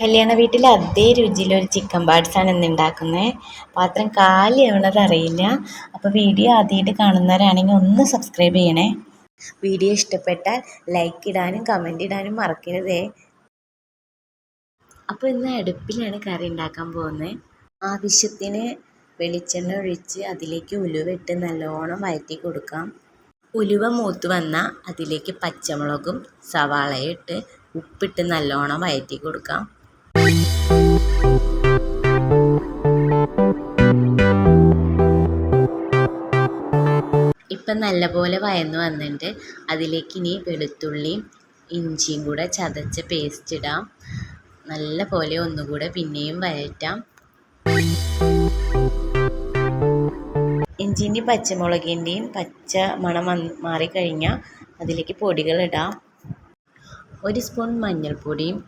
കല്യാണ വീട്ടിൽ അതേ രുചിയിലൊരു ചിക്കൻ പാർട്സാണ് ഇന്ന് ഉണ്ടാക്കുന്നത് പാത്രം കാലിയാവണത് അറിയില്ല. അപ്പോൾ വീഡിയോ ആദ്യമായിട്ട് കാണുന്നവരാണെങ്കിൽ ഒന്ന് സബ്സ്ക്രൈബ് ചെയ്യണേ. വീഡിയോ ഇഷ്ടപ്പെട്ടാൽ ലൈക്ക് ഇടാനും കമന്റ് ഇടാനും മറക്കരുതേ. അപ്പോൾ ഇന്ന് അടുപ്പിലാണ് കറി ഉണ്ടാക്കാൻ പോകുന്നത് ആവശ്യത്തിന് വെളിച്ചെണ്ണ ഒഴിച്ച് അതിലേക്ക് ഉലുവ ഇട്ട് നല്ലോണം വഴറ്റി കൊടുക്കാം. ഉലുവ മൂത്ത് വന്നാൽ അതിലേക്ക് പച്ചമുളകും സവാളയും ഇട്ട് ഉപ്പിട്ട് നല്ലോണം വഴറ്റി കൊടുക്കാം. ഇപ്പം നല്ലപോലെ വയന്ന് വന്നിട്ട് അതിലേക്ക് ഇനി വെളുത്തുള്ളിയും ഇഞ്ചിയും കൂടെ ചതച്ച പേസ്റ്റ് ഇടാം. നല്ല പോലെ ഒന്നുകൂടെ പിന്നെയും വഴറ്റാം ഇഞ്ചിന്റെയും പച്ചമുളകിന്റെയും പച്ച മണം മാറിക്കഴിഞ്ഞാൽ അതിലേക്ക് പൊടികൾ ഇടാം. ഒരു സ്പൂൺ മഞ്ഞൾപ്പൊടിയും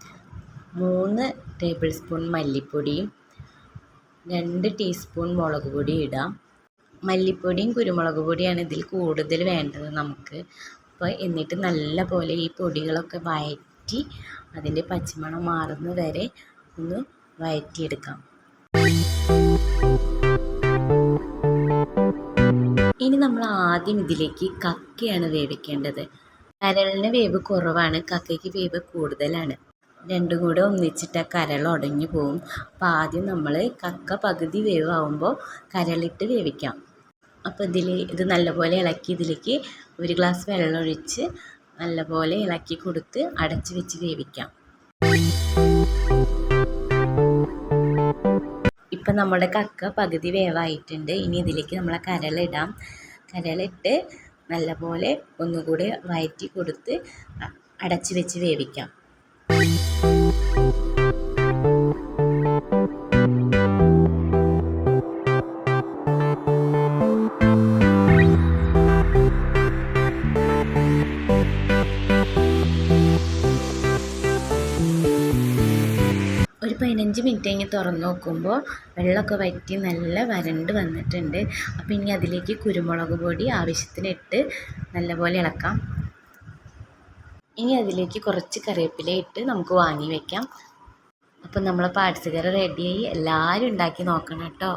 മൂന്ന് ടേബിൾ സ്പൂൺ മല്ലിപ്പൊടിയും രണ്ട് ടീസ്പൂൺ മുളക് പൊടി ഇടാം. മല്ലിപ്പൊടിയും കുരുമുളക് പൊടിയാണ് ഇതിൽ കൂടുതൽ വേണ്ടത് നമുക്ക്. അപ്പോൾ എന്നിട്ട് നല്ല പോലെ ഈ പൊടികളൊക്കെ വഴറ്റി അതിന്റെ പച്ചമണം മാറുന്ന വരെ ഒന്ന് വഴറ്റിയെടുക്കാം ഇനി നമ്മൾ ആദ്യം ഇതിലേക്ക് കക്കയാണ് വേവിക്കേണ്ടത്. കരളിന് വേവ് കുറവാണ് കക്കയ്ക്ക് വേവ് കൂടുതലാണ്. രണ്ടും കൂടെ ഒന്നിച്ചിട്ട് കരൾ ഉടഞ്ഞു പോവും. അപ്പോൾ ആദ്യം നമ്മൾ കക്ക പകുതി വേവാകുമ്പോൾ കരളിട്ട് വേവിക്കാം. അപ്പോൾ ഇതിൽ ഇത് നല്ലപോലെ ഇളക്കി ഇതിലേക്ക് ഒരു ഗ്ലാസ് വെള്ളം ഒഴിച്ച് നല്ലപോലെ ഇളക്കി കൊടുത്ത് അടച്ച് വെച്ച് വേവിക്കാം. ഇപ്പം നമ്മുടെ കക്ക പകുതി വേവായിട്ടുണ്ട്. ഇനി ഇതിലേക്ക് നമ്മൾ കരളിടാം കരളിട്ട് നല്ലപോലെ ഒന്നുകൂടി വയറ്റി കൊടുത്ത് അടച്ച് വെച്ച് വേവിക്കാം. പതിനഞ്ച് മിനിറ്റ് കഴിഞ്ഞ് തുറന്ന് നോക്കുമ്പോൾ വെള്ളമൊക്കെ വറ്റി നല്ല വരണ്ട് വന്നിട്ടുണ്ട്. അപ്പോൾ ഇനി അതിലേക്ക് കുരുമുളക് പൊടി ആവശ്യത്തിന് ഇട്ട് നല്ലപോലെ ഇളക്കാം. ഇനി അതിലേക്ക് കുറച്ച് കറിവേപ്പില ഇട്ട് നമുക്ക് വാങ്ങി വയ്ക്കാം അപ്പം നമ്മളെ പാട്സ് കറി റെഡിയായി എല്ലാവരും ഉണ്ടാക്കി നോക്കണം കേട്ടോ.